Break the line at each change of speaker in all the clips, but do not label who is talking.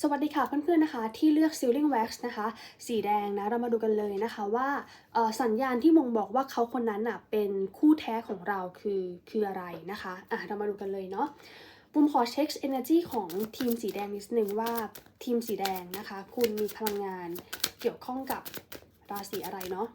สวัสดีค่ะเพื่อนๆนะคะ ที่เลือก Sealing Wax นะคะ สีแดงนะเรามาดูกันเลยนะคะว่าสัญญาณที่บ่งบอกว่าเขาคนนั้นอะเป็นคู่แท้ของเราคือคืออะไรนะคะอะเรามาดูกันเลยเนาะบุมขอเช็ค energy ของทีมสีแดงนิดนึงว่าทีมสีแดงนะคะ คุณมีพลังงานเกี่ยวข้องกับราศีอะไรเนาะ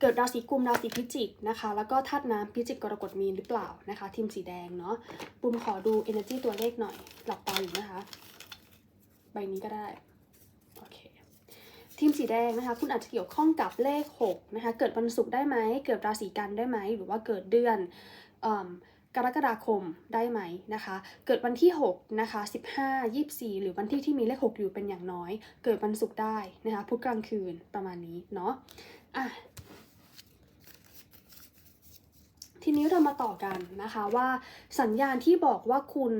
เกิดราศีกุมราศีพิจิกนะคะ แล้วก็ธาตุน้ำพิจิกกรกฎมีนหรือเปล่านะคะ ทีมสีแดงเนาะบุมขอดู energy ตัวเลขหน่อย หลับตาอยู่นะคะ ใบนี้ก็ได้โอเคทีมสีแดงนะคะ คุณอาจจะเกี่ยวข้องกับเลข6นะคะ เกิดวันศุกร์ได้ไหม เกิดราศีกันได้ไหม หรือว่าเกิดเดือนอกรกฎาคมได้ไหมนะคะ เกิดวันที่6นะคะ15 24 หรือวันที่ที่มีเลข 6 อยู่เป็นอย่างน้อย เกิดวันศุกร์ได้นะคะ พุธกลางคืนประมาณนี้เนาะอะ ทีนี้เรามาต่อกันนะคะว่าสัญญาณที่บอกว่าคุณ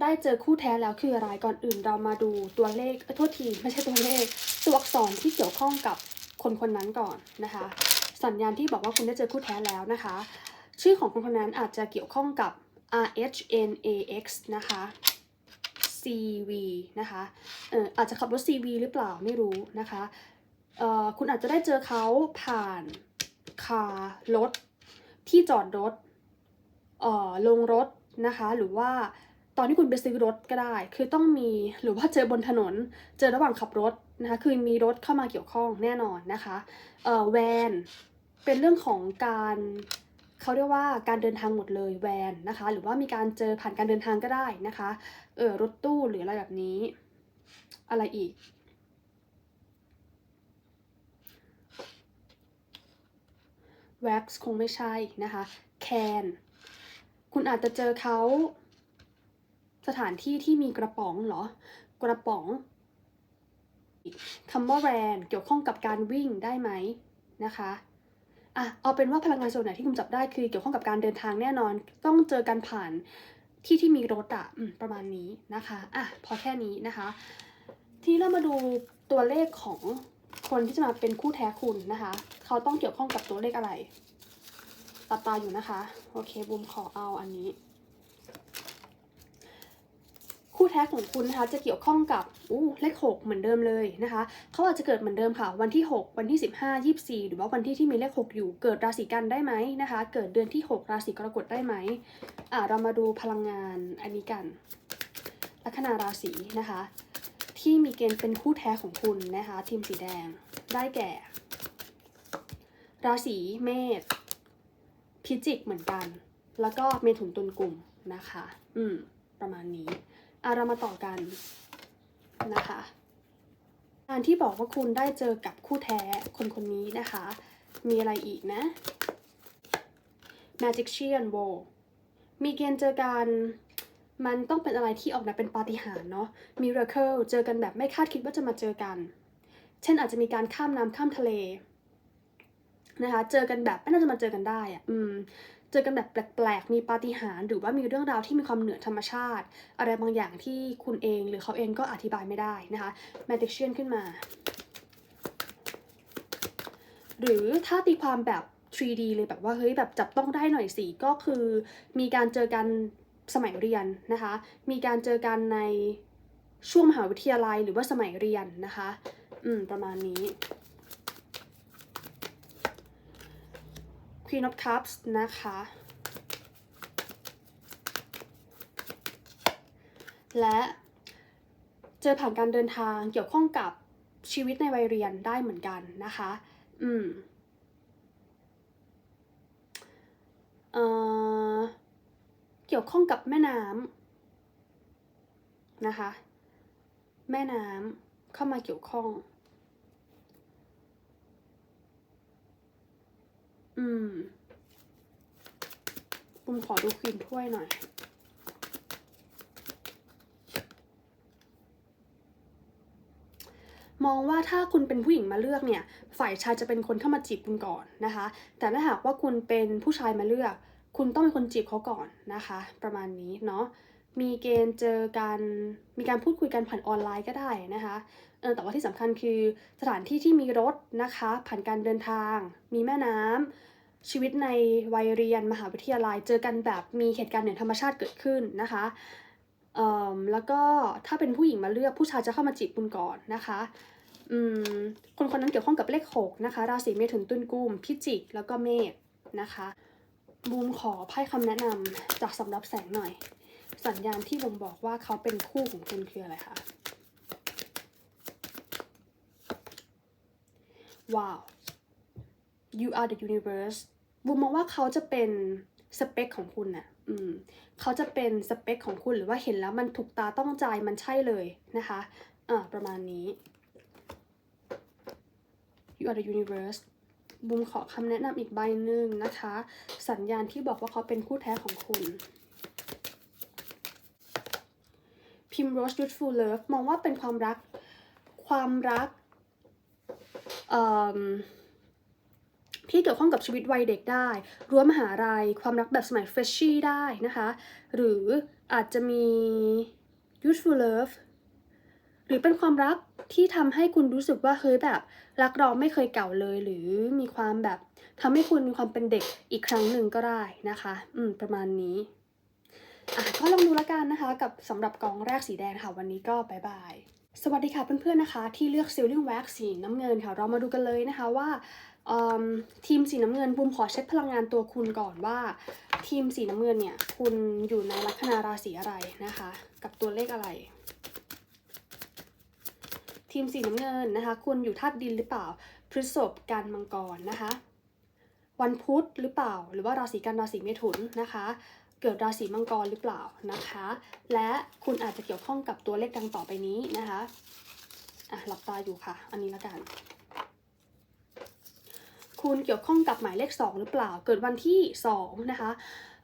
ได้เจอคู่แท้แล้วคืออะไรก่อนอื่นเรามาดูตัวเลขโทษทีไม่ใช่ตัวเลข ตัวอักษรที่เกี่ยวข้องกับคนคนนั้นก่อนนะคะ สัญญาณที่บอกว่าคุณได้เจอคู่แท้แล้วนะคะ ชื่อของคนคนนั้นอาจจะเกี่ยวข้องกับ R H N A X นะคะ C V นะคะเอ่ออาจจะขับรถ C V หรือเปล่าไม่รู้นะคะเอ่อคุณอาจจะได้เจอเขาผ่านคารถ ที่จอดรถเอ่อลงรถนะคะ หรือว่าตอนที่คุณไปซื้อรถก็ได้ คือต้องมีหรือว่าเจอบนถนน เจอระหว่างขับรถนะคะคือมีรถเข้ามาเกี่ยวข้องแน่นอนนะคะเอ่อแวนเป็นเรื่องของการเขาเรียกว่าการเดินทางหมดเลยแวนนะคะ หรือว่ามีการเจอผ่านการเดินทางก็ได้นะคะเออรถตู้หรืออะไรแบบนี้ อะไรอีก wax คงไม่ใช่นะคะ can คุณอาจจะเจอเขาสถานที่ที่มีกระป๋องเหรอ กระป๋องคำว่า ran เกี่ยวข้องกับการวิ่งได้ไหมนะคะอะเอาเป็นว่าพลังงานส่วนไหนที่คุณจับได้คือเกี่ยวข้องกับการเดินทางแน่นอน ต้องเจอกันผ่านที่ที่มีรถอะประมาณนี้นะคะอะพอแค่นี้นะคะ ทีนี้เรามาดูตัวเลขของคนที่จะมาเป็นคู่แท้คุณนะคะ เขาต้องเกี่ยวข้องกับตัวเลขอะไรหลับตาอยู่นะคะ โอเคบูมขอเอาอันนี้ คู่แท้ของคุณนะคะจะเกี่ยวข้องกับอู้เลขหกเหมือนเดิมเลยนะคะเขาอาจจะเกิดเหมือนเดิมค่ะ วันที่ 6 วันที่ 15 24 หรือว่าวันที่ที่มีเลข 6 อยู่ เกิดราศีกันได้ไหมนะคะ เกิดเดือนที่ 6 ราศีกรกฎได้ไหมอ่าเรามาดูพลังงานอันนี้กัน ลัคนาราศีนะคะ ที่มีเกณฑ์เป็นคู่แท้ของคุณนะคะ ทีมสีแดงได้แก่ ราศีเมษพิจิกเหมือนกัน แล้วก็เมถุนตุลกลุ่มนะคะ อืม ประมาณนี้อะเรามาต่อกันนะคะการที่บอกว่าคุณได้เจอกับคู่แท้คนคนนี้นะคะ มีอะไรอีกนะ Magician w o มีเกณฑ์เจอกันมันต้องเป็นอะไรที่ออกมาเป็นปาฏิหาริย์เนาะ Miracle เจอกันแบบไม่คาดคิดว่าจะมาเจอกัน เช่นอาจจะมีการข้ามน้ำข้ามทะเล นะคะ เจอกันแบบไม่น่าจะมาเจอกันได้อะอืม เจอกันแบบแปลกๆ มีปาฏิหาริย์หรือว่ามีเรื่องราวที่มีความเหนือธรรมชาติ อะไรบางอย่างที่คุณเองหรือเขาเองก็อธิบายไม่ได้นะคะ Magician ขึ้นมา หรือถ้าตีความแบบ 3D เลยแบบว่าเฮ้ยแบบจับต้องได้หน่อยสิก็คือ มีการเจอกันสมัยเรียนนะคะ มีการเจอกันในช่วงมหาวิทยาลัยหรือว่าสมัยเรียนนะคะ อืม ประมาณนี้ Queen of Cups นะคะ และเจอผ่านการเดินทางเกี่ยวข้องกับชีวิตในวัยเรียนได้เหมือนกันนะคะ อืมเอ่อเกี่ยวข้องกับแม่น้ำนะคะ แม่น้ำเข้ามาเกี่ยวข้อง อืมปุมขอดูควีนถ้วยหน่อย มองว่าถ้าคุณเป็นผู้หญิงมาเลือกเนี่ย ฝ่ายชายจะเป็นคนเข้ามาจีบคุณก่อนนะคะ แต่ถ้าหากว่าคุณเป็นผู้ชายมาเลือก คุณต้องเป็นคนจีบเขาก่อนนะคะ ประมาณนี้เนาะ มีเกณฑ์เจอกันมีการพูดคุยกันผ่านออนไลน์ก็ได้นะคะเออแต่ว่าที่สำคัญคือสถานที่ที่มีรถนะคะ ผ่านการเดินทาง มีแม่น้ำชีวิตในวัยเรียนมหาวิทยาลัย เจอกันแบบมีเหตุการณ์เหนือธรรมชาติเกิดขึ้นนะคะเอ่อแล้วก็ถ้าเป็นผู้หญิงมาเลือกผู้ชายจะเข้ามาจีบคุณก่อนนะคะอืมคนคนนั้นเกี่ยวข้องกับเลขหกนะคะ ราศีเมถุนตุลกุมพิจิกแล้วก็เมษนะคะบูมขอไพ่คำแนะนำจากสำรับแสงหน่อย สัญญาณที่บ่งบอกว่าเขาเป็นคู่ของคุณคืออะไรคะ ว้าว you are the universe บูมมองว่าเขาจะเป็นสเปคของคุณน่ะ อืม เขาจะเป็นสเปคของคุณหรือว่าเห็นแล้วมันถูกตาต้องใจมันใช่เลยนะคะ อ่า ประมาณนี้ you are the universe บูมขอคำแนะนำอีกใบหนึ่งนะคะ สัญญาณที่บอกว่าเขาเป็นคู่แท้ของคุณ พิม Rose Youthful Love มองว่าเป็นความรัก ความรักที่เกี่ยวข้องกับชีวิตวัยเด็กได้ รั้วมหาลัย ความรักแบบสมัยเฟรชชี่ได้นะคะ หรืออาจจะมี youthful love หรือเป็นความรักที่ทำให้คุณรู้สึกว่าเฮ้ยแบบรักเราไม่เคยเก่าเลย หรือมีความแบบทำให้คุณมีความเป็นเด็กอีกครั้งหนึ่งก็ได้นะคะ อืม ประมาณนี้ ก็ลองดูละกันนะคะกับสำหรับกองแรกสีแดงค่ะ วันนี้ก็บายบาย สวัสดีค่ะเพื่อนๆนะคะ ที่เลือก Sealing Wax สีน้ำเงินค่ะ เรามาดูกันเลยนะคะว่าทีมสีน้ำเงินบูมขอเช็คพลังงานตัวคุณก่อนว่า ทีมสีน้ำเงินเนี่ย คุณอยู่ในลัคนาราศีอะไรนะคะ กับตัวเลขอะไร ทีมสีน้ำเงินนะคะ คุณอยู่ธาตุดินหรือเปล่า พฤษภกันมังกรนะคะ วันพุธหรือเปล่า หรือว่าราศีกันราศีเมถุนนะคะ เกิดราศีมังกรหรือเปล่านะคะ และคุณอาจจะเกี่ยวข้องกับตัวเลขดังต่อไปนี้นะคะอะหลับตาอยู่ค่ะ อันนี้ละกัน คุณเกี่ยวข้องกับหมายเลข 2 หรือเปล่า เกิดวันที่2นะคะ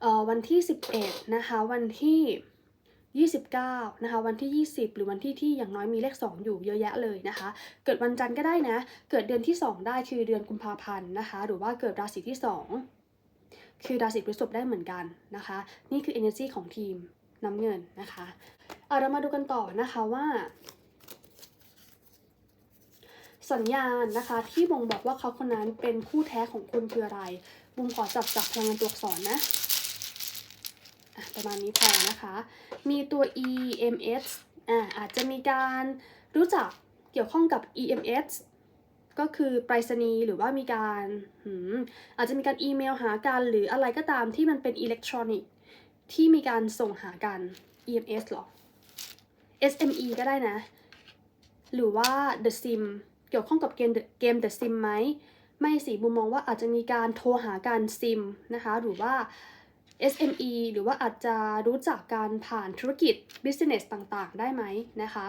เอ่อวันที่ 11นะคะวันที่29นะคะวันที่ 20 หรือวันที่ที่อย่างน้อยมีเลข 2 อยู่เยอะแยะเลยนะคะ เกิดวันจันทร์ก็ได้นะ เกิดเดือนที่ 2 ได้คือเดือนกุมภาพันธ์นะคะ หรือว่าเกิดราศีที่ 2 คือราศีพฤษภได้เหมือนกันนะคะ นี่คือ energy ของทีมน้ำเงินนะคะเอาเรามาดูกันต่อนะคะว่า สัญญาณนะคะที่บ่งบอกว่าเขาคนนั้นเป็นคู่แท้ของคุณคืออะไร บุมขอจับจากพลังงานตัวอักษรนะอะประมาณนี้พอนะคะ มีตัว EMS อ่าอาจจะมีการรู้จักเกี่ยวข้องกับ EMS ก็คือไปรษณีย์หรือว่ามีการอาจจะมีการอีเมลหากัน หรืออะไรก็ตามที่มันเป็นอิเล็กทรอนิกส์ที่มีการส่งหากัน EMS หรอ SME ก็ได้นะ หรือว่า The Sim เกี่ยวข้องกับเกม The- เกม The Sim ไหม ไม่สิบุมมองว่าอาจจะมีการโทรหาการซิมนะคะ หรือว่า SME หรือว่าอาจจะรู้จักการผ่านธุรกิจ business ต่างๆ ได้ไหมนะคะ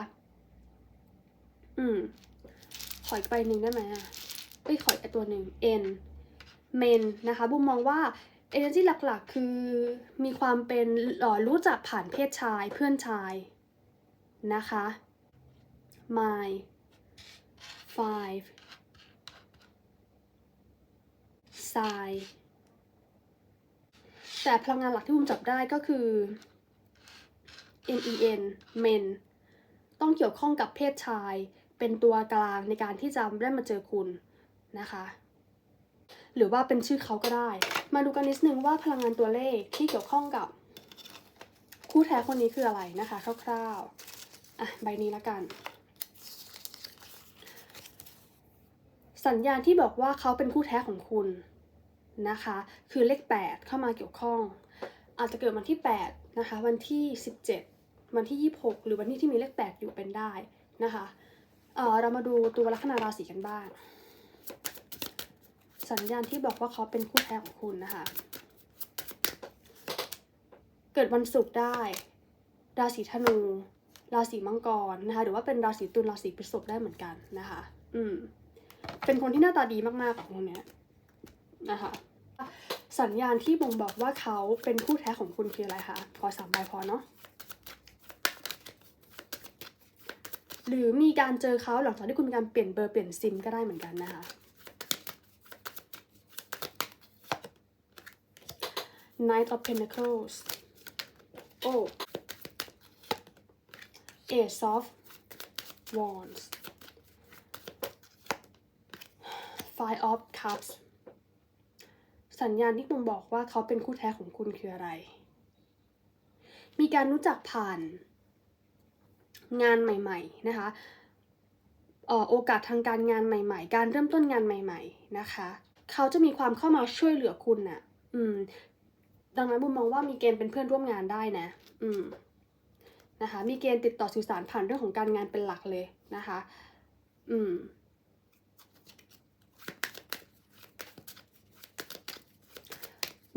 อืม ขออีกใบหนึ่งได้ไหมอะเอ้ยขออีกตัวหนึ่ง N Men นะคะบุมมองว่า energy หลักๆ คือมีความเป็นเอ่อรู้จักผ่านเพศชายเพื่อนชายนะคะ My five side แต่พลังงานหลักที่ผมจับได้ก็คือ N E N men ต้องเกี่ยวข้องกับเพศชาย เป็นตัวกลางในการที่จะได้มาเจอคุณนะคะ หรือว่าเป็นชื่อเขาก็ได้ มาดูกันนิดนึงว่าพลังงานตัวเลขที่เกี่ยวข้องกับ คู่แท้คนนี้คืออะไรนะคะคร่าวๆอะใบนี้ละกัน สัญญาณที่บอกว่าเขาเป็นคู่แท้ของคุณนะคะ คือเลข 8 เข้ามาเกี่ยวข้อง อาจจะเกิดวันที่ 8 นะคะ วันที่ 17 วันที่ 26 หรือวันที่ที่มีเลข 8 อยู่เป็นได้นะคะ เออเรามาดูตัวลัคนาราศีกันบ้าง สัญญาณที่บอกว่าเขาเป็นคู่แท้ของคุณนะคะ เกิดวันศุกร์ได้ ราศีธนู ราศีมังกรนะคะ หรือว่าเป็นราศีตุลราศีพฤษภได้เหมือนกันนะคะ อืม เป็นคนที่หน้าตาดีมากๆของคนเนี้ยนะคะสัญญาณที่บ่งบอกว่าเขาเป็นคู่แท้ของคุณคืออะไรคะ ขอสามใบพอเนาะ หรือมีการเจอเขาหลังจากที่คุณมีการเปลี่ยนเบอร์เปลี่ยนซิมก็ได้เหมือนกันนะคะ Knight of Pentacles โอ้ Ace of Wands Five of Cups สัญญาณที่บ่งบอกว่าเขาเป็นคู่แท้ของคุณคืออะไร มีการรู้จักผ่าน งานใหม่ๆนะคะเออโอกาสทางการงานใหม่ ๆ การเริ่มต้นงานใหม่ ๆนะคะ เขาจะมีความเข้ามาช่วยเหลือคุณน่ะอืม ดังนั้นบุมมองว่ามีเกณฑ์เป็นเพื่อนร่วมงานได้นะ อืมนะคะ มีเกณฑ์ติดต่อสื่อสารผ่านเรื่องของการงานเป็นหลักเลยนะคะ อืม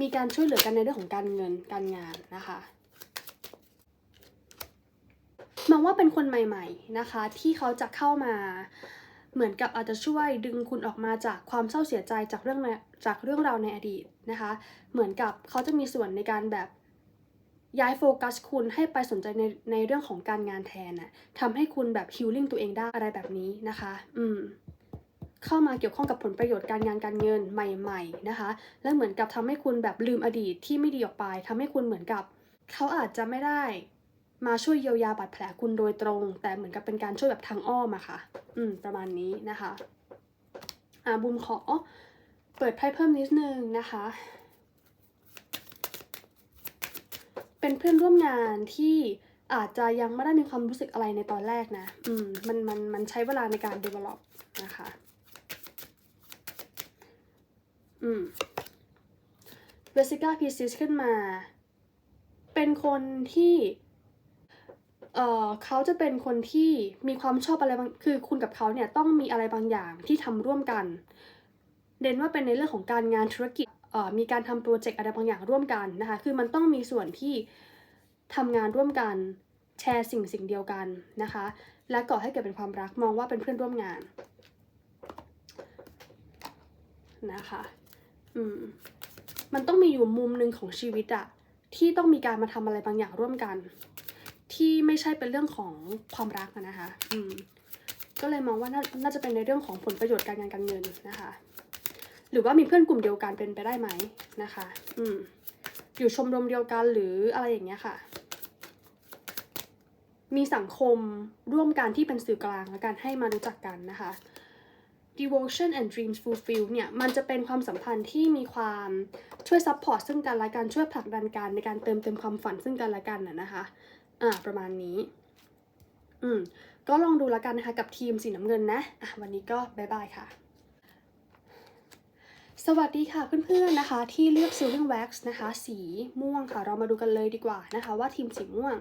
มีการช่วยเหลือกันในเรื่องของการเงินการงานนะคะ มองว่าเป็นคนใหม่ๆนะคะ ที่เขาจะเข้ามาเหมือนกับอาจจะช่วยดึงคุณออกมาจากความเศร้าเสียใจจากเรื่องในจากเรื่องราวในอดีตนะคะ เหมือนกับเขาจะมีส่วนในการแบบย้ายโฟกัสคุณให้ไปสนใจในในเรื่องของการงานแทนน่ะทำให้คุณแบบฮิลลิ่งตัวเองได้อะไรแบบนี้นะคะ อืม เข้ามาเกี่ยวข้องกับผลประโยชน์การงานการเงินใหม่ ๆนะคะ และเหมือนกับทำให้คุณแบบลืมอดีตที่ไม่ดีออกไปทำให้คุณเหมือนกับ เขาอาจจะไม่ได้ มาช่วยเยียวยาบาดแผลคุณโดยตรง แต่เหมือนกับเป็นการช่วยแบบทางอ้อมอะค่ะ อืม ประมาณนี้นะคะอ่าบุมขอเปิดไพ่เพิ่มนิดนึงนะคะ เป็นเพื่อนร่วมงานที่อาจจะยังไม่ได้มีความรู้สึกอะไรในตอนแรกนะ อืม มัน มัน มันใช้เวลาในการ develop นะคะ อืม Vesica Pisces ขึ้นมา เป็นคนที่ เอ่อเขาจะเป็นคนที่มีความชอบอะไรบาง คือคุณกับเขาเนี่ยต้องมีอะไรบางอย่างที่ทำร่วมกัน เน้นว่าเป็นในเรื่องของการงานธุรกิจเอ่อมีการทำโปรเจกต์อะไรบางอย่างร่วมกันนะคะ คือมันต้องมีส่วนที่ทำงานร่วมกัน แชร์สิ่งสิ่งเดียวกันนะคะ และก่อให้เกิดเป็นความรักมองว่าเป็นเพื่อนร่วมงานนะคะ อืม มันต้องมีอยู่มุมหนึ่งของชีวิตอะที่ต้องมีการมาทำอะไรบางอย่างร่วมกัน ที่ไม่ใช่เป็นเรื่องของความรักนะคะ อืม ก็เลยมองว่าน่าน่าจะเป็นในเรื่องของผลประโยชน์การงานการเงินนะคะ หรือว่ามีเพื่อนกลุ่มเดียวกันเป็นไปได้ไหมนะคะ อืม อยู่ชมรมเดียวกันหรืออะไรอย่างเงี้ยค่ะ มีสังคมร่วมกันที่เป็นสื่อกลางและการให้มารู้จักกันนะคะ devotion and dreams fulfill เนี่ย มันจะเป็นความสัมพันธ์ที่มีความช่วยซัพพอร์ตซึ่งกันและกันช่วยผลักดันกันในการเติมเต็มความฝันซึ่งกันและกันน่ะนะคะ อ่าประมาณนี้ อืมก็ลองดูแล้วกันนะคะ กับทีมสีน้ำเงินนะอะวันนี้ก็บายบายค่ะสวัสดีค่ะเพื่อนๆนะคะ ที่เลือก Sealing Wax นะคะ สีม่วงค่ะ เรามาดูกันเลยดีกว่านะคะ ว่าทีมสีม่วง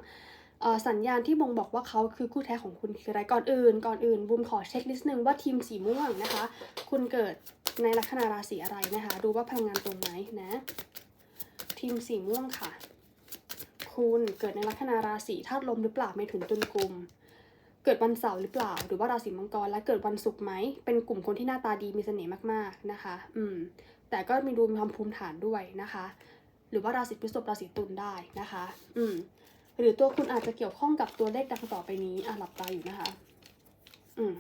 อ่อสัญญาณที่บ่งบอกว่าเขาคือคู่แท้ของคุณคืออะไรก่อนอื่น ก่อนอื่นบุมขอเช็คลิสต์หนึ่งว่าทีมสีม่วงนะคะ คุณเกิดในลัคนาราศีอะไรนะคะ ดูว่าพลังงานตรงไหมนะ ทีมสีม่วงค่ะ คุณเกิดในลัคนาราศีธาตุลมหรือเปล่าไม่ถุนตุนกลุ่มเกิดวันเสาร์หรือเปล่า หรือว่าราศีมังกรและเกิดวันศุกร์ไหม เป็นกลุ่มคนที่หน้าตาดีมีเสน่ห์มากๆนะคะ อืม แต่ก็มีดูมีความภูมิฐานด้วยนะคะ หรือว่าราศีพฤษภราศีตุลได้นะคะ อืม หรือตัวคุณอาจจะเกี่ยวข้องกับตัวเลขดังต่อไปนี้อะหลับตาอยู่นะคะ อืม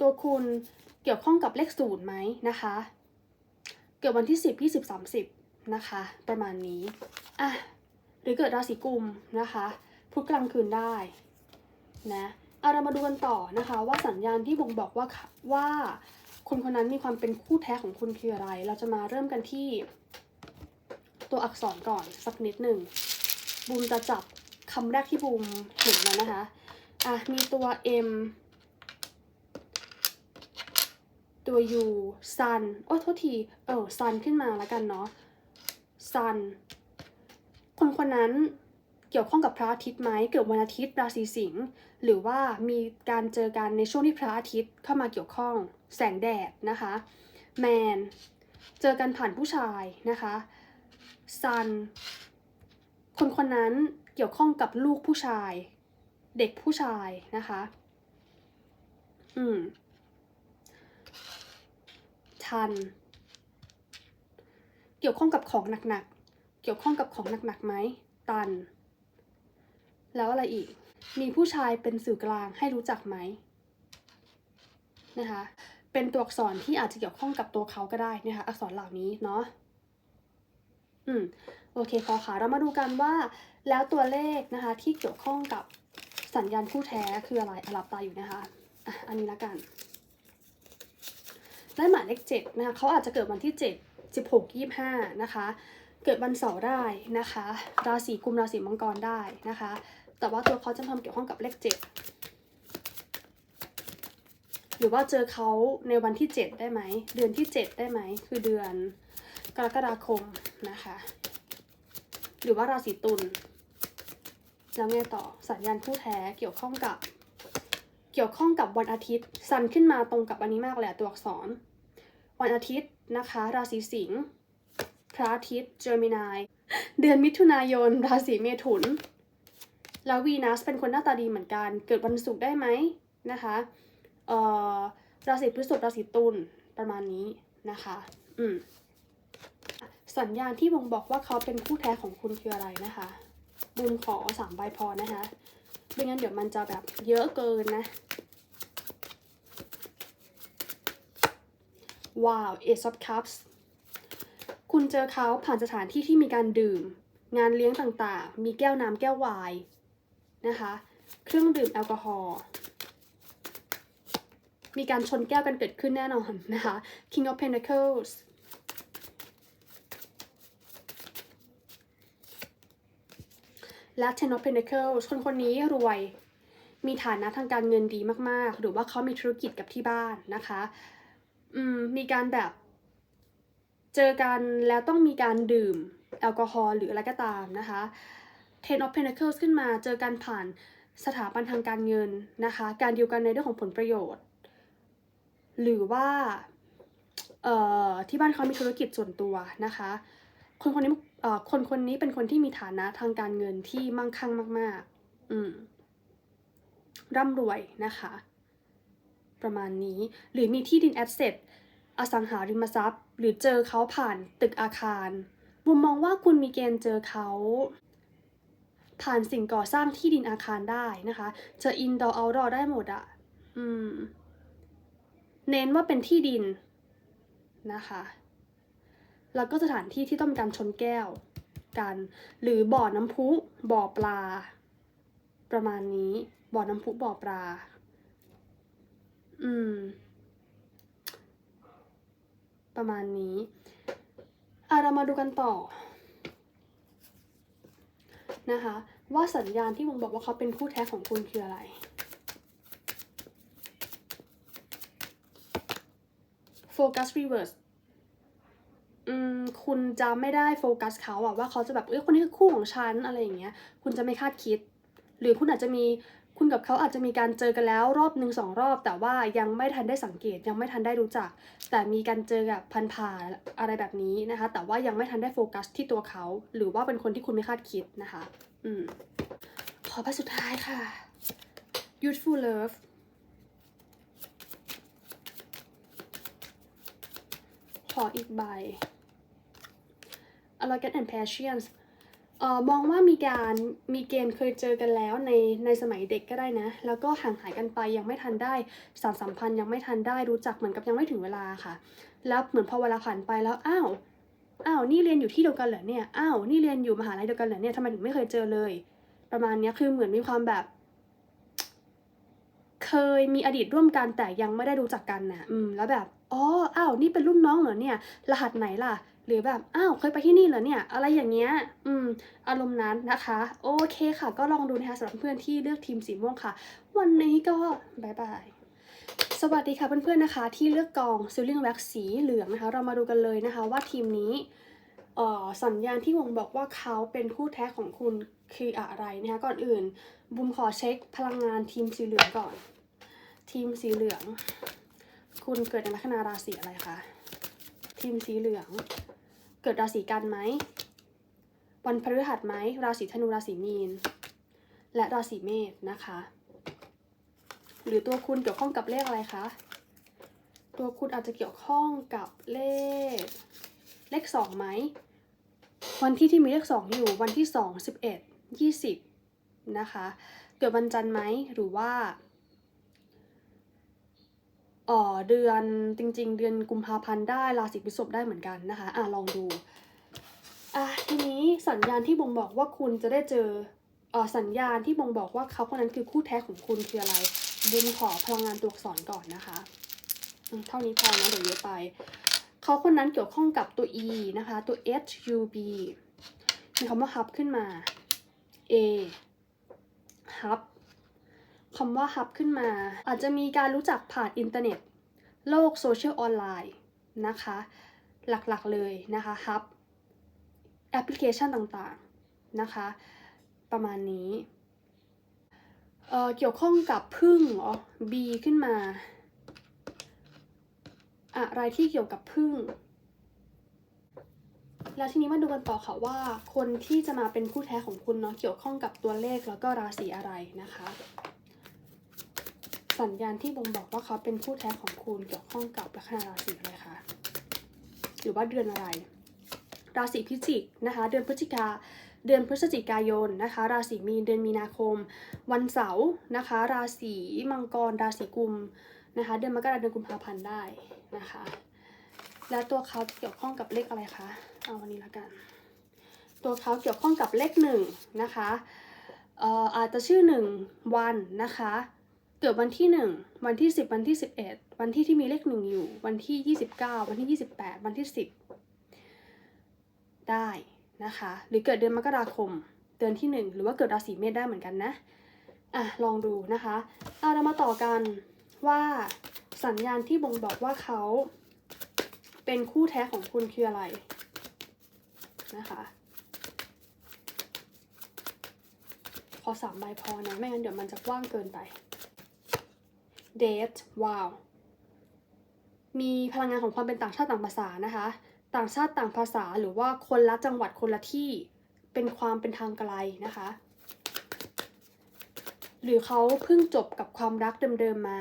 ตัวคุณเกี่ยวข้องกับเลขศูนย์ไหมนะคะ เกิดวันที่สิบยี่สิบสามสิบนะคะ ประมาณนี้ อะ รือเกิดราศีกุมนะคะพุธกลางคืนได้นะเอาเรามาดูกันต่อนะคะ ว่าสัญญาณที่บ่งบอกว่าว่าคนคนนั้นมีความเป็นคู่แท้ของคุณคืออะไร เราจะมาเริ่มกันที่ตัวอักษรก่อนสักนิดหนึ่งบูมจะจับคำแรกที่บูมเห็นแล้วนะคะอะมีตัว M ตัว U sun โอ้โทษที เออ sun ขึ้นมาแล้วกันเนาะ sun คนคนนั้นเกี่ยวข้องกับพระอาทิตย์ไหมเกิดวันอาทิตย์ราศีสิงห์หรือว่ามีการเจอกันในช่วงที่พระอาทิตย์เข้ามาเกี่ยวข้อง แสงแดดนะคะแมนเจอกันผ่านผู้ชายนะคะซันคนคนนั้นเกี่ยวข้องกับลูกผู้ชาย เด็กผู้ชายนะคะอืมทัน เกี่ยวข้องกับของหนักๆ กี่ยวข้องกับของหนักๆไหม ตัน แล้วอะไรอีก มีผู้ชายเป็นสื่อกลางให้รู้จักไหมนะคะ เป็นตัวอักษรที่อาจจะเกี่ยวข้องกับตัวเขาก็ได้นะคะ อักษรเหล่านี้เนาะ อืม โอเคพอค่ะ เรามาดูกันว่า แล้วตัวเลขนะคะที่เกี่ยวข้องกับสัญญาณคู่แท้คืออะไรอลับตาอยู่นะคะ อะ อันนี้ละกันได้หมายเลขเจ็ดนะคะเขาอาจจะเกิดวันที่เจ็ดสิบหกยี่ห้านะคะ เกิดวันเสาร์ได้นะคะ ราศีกุมราศีมังกรได้นะคะ แต่ว่าตัวเขาจะทำเกี่ยวข้องกับเลขเจ็ดหรือว่าเจอเขาในวันที่เจ็ดได้ไหม เดือนที่เจ็ดได้ไหม คือเดือนกรกฎาคมนะคะ หรือว่าราศีตุลแล้วไงต่อสัญญาณคู่แท้เกี่ยวข้องกับ เกี่ยวข้องกับวันอาทิตย์ซันขึ้นมาตรงกับอันนี้มากเลยตัวอักษร วันอาทิตย์นะคะ ราศีสิงห์ ระอาทิตย์เจมินาย เดือนมิถุนายน ราศีเมถุน แล้ววีนัสเป็นคนหน้าตาดีเหมือนกัน เกิดวันศุกร์ได้ไหมนะคะเอ่อราศีพฤษภราศีตุลประมาณนี้นะคะ อืม สัญญาณที่บ่งบอกว่าเขาเป็นคู่แท้ของคุณคืออะไรนะคะ บุญขอสามใบพอนะคะ ไม่งั้นเดี๋ยวมันจะแบบเยอะเกินนะ ว้าว Ace of Cups คุณเจอเขาผ่านสถานที่ที่มีการดื่ม งานเลี้ยงต่างๆ มีแก้วน้ำแก้วไวน์นะคะ เครื่องดื่มแอลกอฮอล์ มีการชนแก้วกันเกิดขึ้นแน่นอนนะคะ King of Pentacles และ Ten of Pentacles คนคนนี้รวย มีฐานะทางการเงินดีมากๆ หรือว่าเขามีธุรกิจกับที่บ้านนะคะ อืม มีการแบบ เจอกันแล้วต้องมีการดื่มแอลกอฮอล์หรืออะไรก็ตามนะคะ Ten of Pentacles ขึ้นมาเจอกันผ่านสถาบันทางการเงินนะคะ การดีลกันในเรื่องของผลประโยชน์ หรือว่าที่บ้านเขามีธุรกิจส่วนตัวนะคะ คนคนนี้คนคนนี้เป็นคนที่มีฐานะทางการเงินที่มั่งคั่งมาก ๆ อืมร่ำรวยนะคะ ประมาณนี้หรือมีที่ดินแอสเซทอสังหาริมทรัพย์ หรือเจอเขาผ่านตึกอาคารบุมมองว่าคุณมีเกณฑ์เจอเขาผ่านสิ่งก่อสร้างที่ดินอาคารได้นะคะเจออินดอร์เอาดอร์ได้หมดอะอืม เน้นว่าเป็นที่ดินนะคะ แล้วก็สถานที่ที่ต้องมีการชนแก้วกัน หรือบ่อน้ำพุบ่อปลา ประมาณนี้บ่อน้ำพุบ่อปลา อืม ประมาณนี้อะเรามาดูกันต่อนะคะว่าสัญญาณที่มึงบอกว่าเขาเป็นคู่แท้ของคุณคืออะไร โฟกัสรีเวิร์สอืมคุณจะไม่ได้โฟกัสเขาอะว่าเขาจะแบบเอ้ยคนนี้คือคู่ของฉันอะไรอย่างเงี้ย คุณจะไม่คาดคิด หรือคุณอาจจะมี คุณกับเขาอาจจะมีการเจอกันแล้วรอบหนึ่งสองรอบ แต่ว่ายังไม่ทันได้สังเกตยังไม่ทันได้รู้จัก แต่มีการเจอกับพันผ่านอะไรแบบนี้นะคะ แต่ว่ายังไม่ทันได้โฟกัสที่ตัวเขา หรือว่าเป็นคนที่คุณไม่คาดคิดนะคะ อืมขอใบสุดท้ายค่ะ Youthful Love ขออีกใบ Elegant and Patience ออมองว่ามีการมีเกณฑ์เคยเจอกันแล้วในในสมัยเด็กก็ได้นะ แล้วก็ห่างหายกันไปยังไม่ทันได้สารสัมพันธ์ยังไม่ทันได้รู้จักเหมือนกับยังไม่ถึงเวลาค่ะ แล้วเหมือนพอเวลาผ่านไปแล้วอ้าวอ้าวนี่เรียนอยู่ที่เดียวกันเหรอเนี่ยอ้าวนี่เรียนอยู่มหาลัยเดียวกันเหรอเนี่ยทำไมถึงไม่เคยเจอเลย ประมาณนี้คือเหมือนมีความแบบ เคยมีอดีตร่วมกันแต่ยังไม่ได้รู้จักกันนะอืมแล้วแบบอ๋ออ้าวนี่เป็นรุ่นน้องเหรอเนี่ย รหัสไหนล่ะ หรือแบบอ้าวเคยไปที่นี่เหรอเนี่ยอะไรอย่างเงี้ยอืมอารมณ์นั้นนะคะ โอเคค่ะ ก็ลองดูนะคะสำหรับเพื่อนที่เลือกทีมสีม่วงค่ะ วันนี้ก็บายบายสวัสดีค่ะเพื่อนๆนะคะ ที่เลือกกองซิลลิงแว็กสีเหลืองนะคะ เรามาดูกันเลยนะคะว่าทีมนี้เอ่อสัญญาณที่วงบอกว่าเขาเป็นคู่แท้ของคุณคืออะไรนะคะก่อนอื่น บุมขอเช็คพลังงานทีมสีเหลืองก่อน ทีมสีเหลือง คุณเกิดในลัคนาราศีอะไรคะทีมสีเหลือง เกิดราศีกันไหม วันพฤหัสไหม ราศีธนู ราศีมีน และราศีเมษนะคะ หรือตัวคุณเกี่ยวข้องกับเลขอะไรคะ ตัวคุณอาจจะเกี่ยวข้องกับเลข เลขสองไหม วันที่ที่มีเลขสองอยู่ วันที่สองสิบเอ็ดยี่สิบนะคะ เกิดวันจันทร์ไหม หรือว่า เอ่อเดือนจริง ๆ เดือนกุมภาพันธ์ได้ราศีพฤษภได้เหมือนกันนะคะอะลองดูอะทีนี้สัญญาณที่บ่งบอกว่าคุณจะได้เจอเอ่อสัญญาณที่บ่งบอกว่าเขาคนนั้นคือคู่แท้ของคุณคืออะไรบุมขอพลังงานตัวอักษรก่อนนะคะเท่านี้พอนะเดี๋ยวเยอะไป เขาคนนั้นเกี่ยวข้องกับตัว e นะคะ ตัว h u b มีคำว่า hub ขึ้นมา a ฮับ คำว่าฮับขึ้นมา อาจจะมีการรู้จักผ่านอินเทอร์เน็ต โลกโซเชียลออนไลน์นะคะ หลักๆเลยนะคะฮับแอปพลิเคชันต่างๆนะคะ ประมาณนี้เเกี่ยวข้องกับพึ่งเหรอ B ขึ้นมา อะไรที่เกี่ยวกับพึ่งแล้วทีนี้มาดูกันต่อค่ะว่าคนที่จะมาเป็นคู่แท้ของคุณเนาะเกี่ยวข้องกับตัวเลขแล้วก็ราศีอะไรนะคะ สัญญาณที่บ่งบอกว่าเขาเป็นคู่แท้ของคุณเกี่ยวข้องกับลัคนาราศีอะไรคะหรือว่าเดือนอะไร ราศีพิจิกนะคะ เดือนพฤศจิกาเดือนพฤศจิกายนนะคะ ราศีมีนเดือนมีนาคม วันเสาร์นะคะ ราศีมังกร ราศีกุมนะคะ เดือนมกราเดือนกุมภาพันธ์ได้นะคะ แล้วตัวเขาเกี่ยวข้องกับเลขอะไรคะเอาวันนี้ละกัน ตัวเขาเกี่ยวข้องกับเลขหนึ่งนะคะเอ่ออาจจะชื่อหนึ่งวันนะคะ เกิดวันที่หนึ่งวันที่สิบวันที่สิบเอ็ดวันที่ที่มีเลขหนึ่งอยู่ วันที่ยี่สิบเก้าวันที่ยี่สิบแปดวันที่สิบได้นะคะ หรือเกิดเดือนมกราคม เดือนที่หนึ่งหรือว่าเกิดราศีเมษได้เหมือนกันนะอะลองดูนะคะเอาเรามาต่อกันว่าสัญญาณที่บ่งบอกว่าเขาเป็นคู่แท้ของคุณคืออะไรนะคะขอสามใบพอนะ ไม่งั้นเดี๋ยวมันจะกว้างเกินไป date ว้าวมีพลังงานของความเป็นต่างชาติต่างภาษานะคะ ต่างชาติต่างภาษาหรือว่าคนละจังหวัดคนละที่เป็นความเป็นทางไกลนะคะ หรือเขาเพิ่งจบกับความรักเดิมๆมา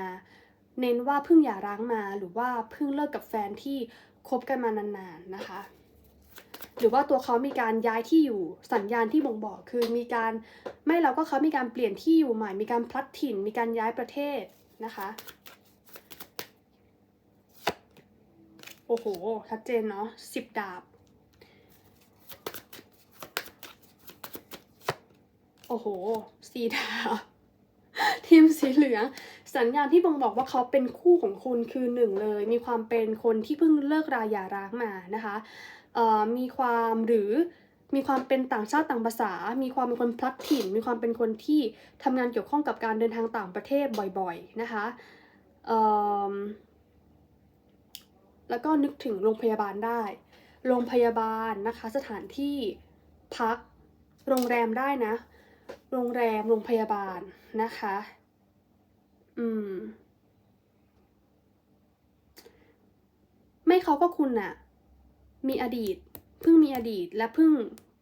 เน้นว่าเพิ่งหย่าร้างมาหรือว่าเพิ่งเลิกกับแฟนที่คบกันมานานๆนะคะ หรือว่าตัวเขามีการย้ายที่อยู่สัญญาณที่บ่งบอกคือมีการไม่เราก็เขามีการเปลี่ยนที่อยู่ใหม่ มีการพลัดถิ่น มีการย้ายประเทศ นะคะ โอ้โห ชัดเจนเนาะสิบดาบ โอ้โหสีดาบ ทีมสีเหลือง สัญญาณที่บ่งบอกว่าเขาเป็นคู่ของคุณคือหนึ่งเลย มีความเป็นคนที่เพิ่งเลิกราหย่าร้างมานะคะมีความหรือ มีความเป็นต่างชาติต่างภาษา มีความเป็นคนพลัดถิ่น มีความเป็นคนที่ทำงานเกี่ยวข้องกับการเดินทางต่างประเทศบ่อยๆนะคะแล้วก็นึกถึงโรงพยาบาลได้ โรงพยาบาลนะคะ สถานที่พัก โรงแรมได้นะ โรงแรม โรงพยาบาลนะคะ อืม ไม่เขาก็คุณน่ะมีอดีต เพิ่งมีอดีตและเพิ่ง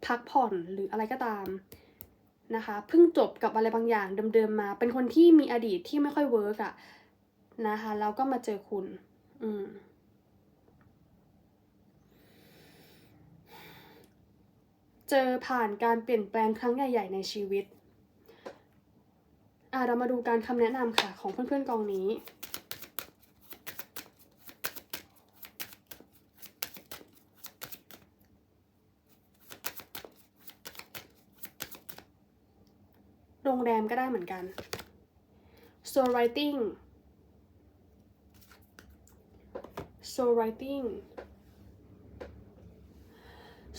พักผ่อนหรืออะไรก็ตามนะคะเพิ่งจบกับอะไรบางอย่างเดิมๆมา เป็นคนที่มีอดีตที่ไม่ค่อยเวิร์กอะนะคะแล้วก็มาเจอคุณ อืมเจอผ่านการเปลี่ยนแปลงครั้งใหญ่ๆในชีวิตอะเรามาดูการคำแนะนำค่ะ ของเพื่อนๆกองนี้ รงแรมก็ได้เหมือนกัน so writing so writing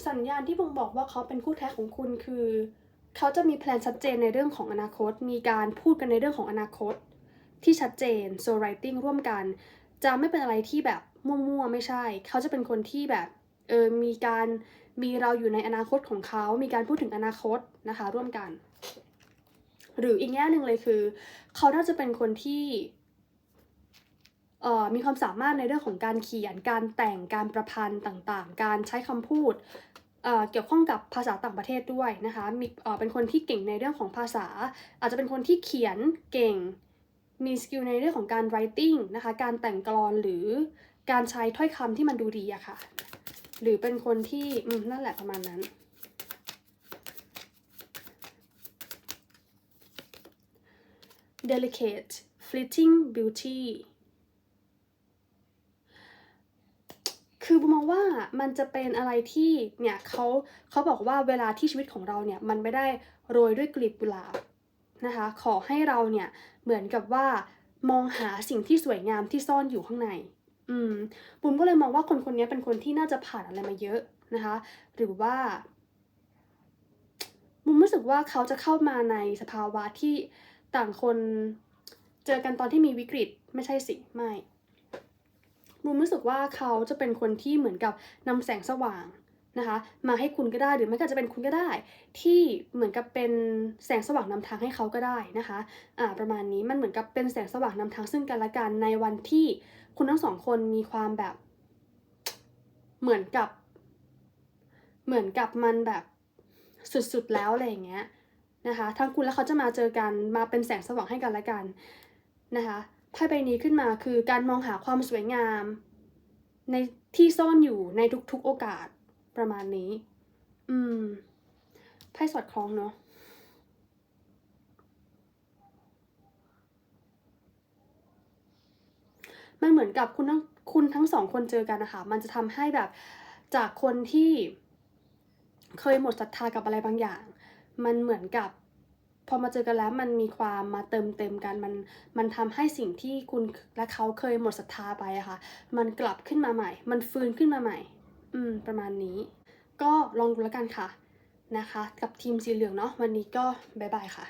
สัญญาณที่บ่งบอกว่าเขาเป็นคู่แท้ของคุณคือ เขาจะมีแพลนชัดเจนในเรื่องของอนาคต มีการพูดกันในเรื่องของอนาคต ที่ชัดเจน so writing ร่วมกัน จะไม่เป็นอะไรที่แบบมั่วๆไม่ใช่ เขาจะเป็นคนที่แบบเออมีการมีเราอยู่ในอนาคตของเขา มีการพูดถึงอนาคตนะคะ ร่วมกัน หรืออีกแง่หนึ่งเลยคือ เขาน่าจะเป็นคนที่มีความสามารถในเรื่องของการเขียน การแต่งการประพันธ์ต่างๆ การใช้คำพูดเเกี่ยวข้องกับภาษาต่างประเทศด้วยนะคะมีเป็นคนที่เก่งในเรื่องของภาษา อาจจะเป็นคนที่เขียนเก่ง มีสกิลในเรื่องของการ writing นะคะ การแต่งกลอนหรือการใช้ถ้อยคำที่มันดูดีอะค่ะ หรือเป็นคนที่นั่นแหละประมาณนั้น delicate fleeting beauty คือมองว่ามันจะเป็นอะไรที่เนี่ยเขาเขาบอกว่าเวลาที่ชีวิตของเราเนี่ยมันไม่ได้โรยด้วยกลีบกุหลาบนะคะขอให้เราเนี่ยเหมือนกับว่ามองหาสิ่งที่สวยงามที่ซ่อนอยู่ข้างใน อืมบุมก็เลยมองว่าคนคนนี้เป็นคนที่น่าจะผ่านอะไรมาเยอะนะคะ หรือว่ามุมรู้สึกว่าเขาจะเข้ามาในสภาวะที่ ต่างคนเจอกันตอนที่มีวิกฤตไม่ใช่สิไม่มุมรู้สึกว่าเขาจะเป็นคนที่เหมือนกับนำแสงสว่างนะคะมาให้คุณก็ได้หรือไม่ก็จะเป็นคุณก็ได้ ที่เหมือนกับเป็นแสงสว่างนำทางให้เขาก็ได้นะคะอ่าประมาณนี้มันเหมือนกับเป็นแสงสว่างนำทางซึ่งกันและกันในวันที่คุณทั้งสองคนมีความแบบ เหมือนกับ เหมือนกับมันแบบสุดๆแล้วอะไรอย่างเงี้ย นะคะทั้งคุณและเขาจะมาเจอกันมาเป็นแสงสว่างให้กันและกันนะคะไพ่ใบนี้ขึ้นมาคือการมองหาความสวยงาม ในที่ซ่อนอยู่ในทุกๆโอกาสประมาณนี้ อืมไพ่สอดคล้องเนาะมันเหมือนกับคุณทั้งคุณทั้งสองคนเจอกันนะคะ มันจะทำให้แบบจากคนที่เคยหมดศรัทธากับอะไรบางอย่าง มันเหมือนกับ พอมาเจอกันแล้วมันมีความมาเติมเต็มกันมันมันทำให้สิ่งที่คุณและเขาเคยหมดศรัทธาไปอะค่ะ มันกลับขึ้นมาใหม่ มันฟื้นขึ้นมาใหม่ อืม ประมาณนี้ ก็ลองดูแล้วกันค่ะนะคะ กับทีมสีเหลืองเนาะวันนี้ก็บายบายค่ะ